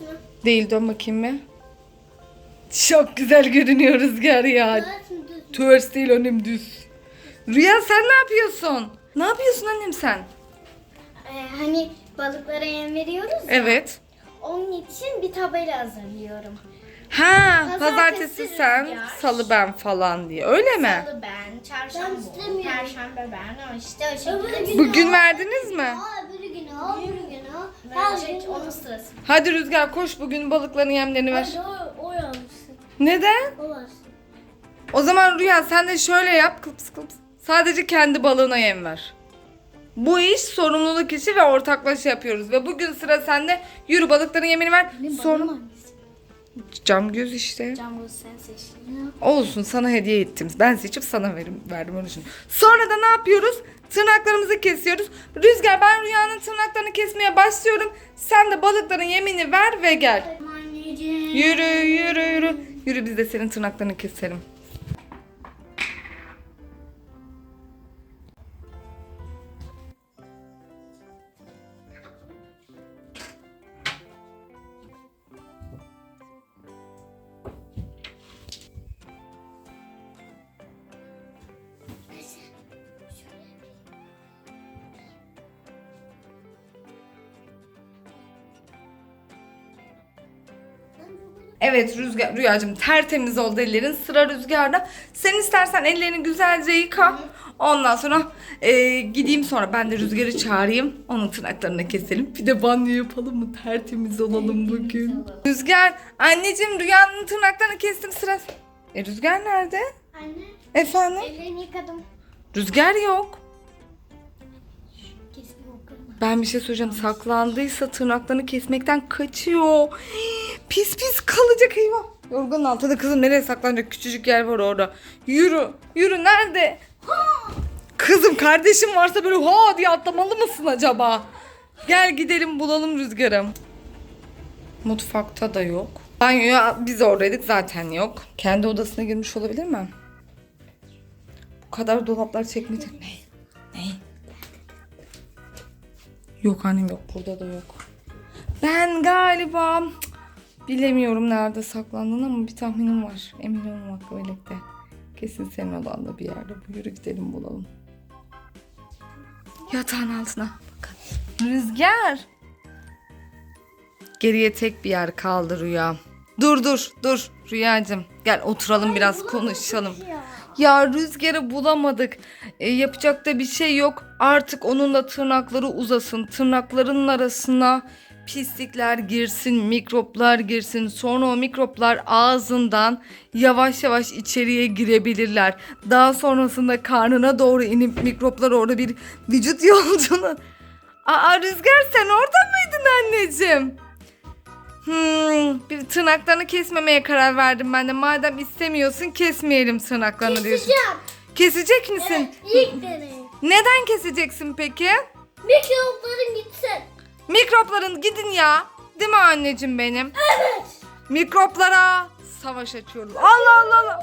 mı? Değil dön bakayım bir. Çok güzel görünüyor Rüzgar ya. Ters mi düz mü? Ters değil annem düz. Rüya sen ne yapıyorsun? Ne yapıyorsun annem sen? Ee, hani balıklara yem veriyoruz ya. Evet. Onun için bir tabela hazırlıyorum. Ha, Pazartesi pazartesi sen, Rüzgar. salı ben falan diye. Öyle mi? Salı ben, çarşamba o, perşembe ben, o işte o şekilde. Bugün verdiniz mi? Aa, öbürü gün o, öbürü gün. Verecek onun sırası. Hadi Rüzgar koş bugün balıkların yemlerini ver. o, o yapsın. Neden? O varsın. O zaman Rüya sen de şöyle yap kıps kıps. Sadece kendi balığına yem ver. Bu iş sorumluluk işi ve ortaklaşa yapıyoruz. Ve bugün sıra sende. Yürü balıkların yemini ver. Sonra... Cam göz işte. Cango sen seçtin. Olsun sana hediye ettim. Ben seçip sana verim, verdim onun için. Sonra da ne yapıyoruz? Tırnaklarımızı kesiyoruz. Rüzgar ben Rüya'nın tırnaklarını kesmeye başlıyorum. Sen de balıkların yemini ver ve gel. Anneciğim. Yürü yürü yürü. Yürü biz de senin tırnaklarını keselim. Evet Rüzgar, Rüyacığım tertemiz oldu ellerin. Sıra Rüzgar'da. Sen istersen ellerini güzelce yıka. Ondan sonra e, gideyim sonra ben de Rüzgar'ı çağırayım. Onun tırnaklarını keselim. Bir de banyo yapalım mı? Tertemiz olalım bugün. Rüzgar, anneciğim Rüya'nın tırnaklarını kestim sıra. E Rüzgar nerede? Anne Efendim? ellerimi yıkadım. Rüzgar yok. Ben bir şey söyleyeceğim. Saklandıysa tırnaklarını kesmekten kaçıyor. Pis pis kalacak eyvah. Yorganın altında kızım nereye saklanacak? Küçücük yer var orada. Yürü. Yürü nerede? Kızım kardeşim varsa böyle ha diye atlamalı mısın acaba? Gel gidelim bulalım rüzgarım. Mutfakta da yok. Banyoya biz oradaydık zaten yok. Kendi odasına girmiş olabilir mi? Bu kadar dolaplar çekmeyecek. Ne? Ne? Yok annem yok burada da yok. Ben galiba bilemiyorum nerede saklandığını ama bir tahminim var. Emin olmamakla birlikte. Kesin senin odanda bir yerde. Bu yürü gidelim bulalım. Yatağın altına. Bakın. Rüzgar. Geriye tek bir yer kaldı Rüya. Dur dur dur Rüyacığım. Gel oturalım biraz konuşalım. Ya rüzgarı bulamadık. E, yapacak da bir şey yok. Artık onun da tırnakları uzasın. Tırnaklarının arasına pislikler girsin, mikroplar girsin. Sonra o mikroplar ağzından yavaş yavaş içeriye girebilirler. Daha sonrasında karnına doğru inip mikroplar orada bir vücut yolculuğu. Aa Rüzgar sen orada mıydın anneciğim? Hmm, bir tırnaklarını kesmemeye karar verdim ben de. Madem istemiyorsun kesmeyelim tırnaklarını diyorsun. Keseceğim. Kesecek misin? İlk deney. Neden keseceksin peki? Mikropların gitsin. Mikropların gidin ya. Değil mi anneciğim benim? Evet. Mikroplara savaş açıyoruz. Allah Allah Allah.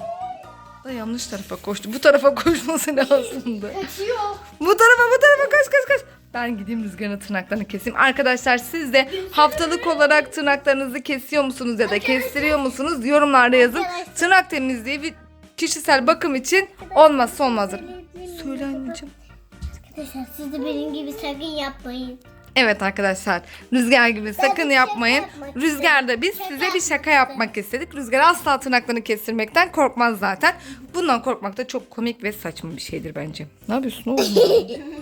Da yanlış tarafa koştu. Bu tarafa koşması lazımdı. Kaçıyor. Bu tarafa bu tarafa koş koş koş. Ben gideyim rüzgarın tırnaklarını keseyim. Arkadaşlar siz de haftalık olarak tırnaklarınızı kesiyor musunuz ya da kestiriyor musunuz? Yorumlarda yazın. Tırnak temizliği bir kişisel bakım için olmazsa olmazdır. Söyle anneciğim. Arkadaşlar siz de benim gibi sakın yapmayın. Evet arkadaşlar Rüzgar gibi sakın bir yapmayın. Rüzgar'da biz size bir şaka yapmak yapmak istedik. Rüzgar asla tırnaklarını kestirmekten korkmaz zaten. Bundan korkmak da çok komik ve saçma bir şeydir bence. Ne yapıyorsun oğlum?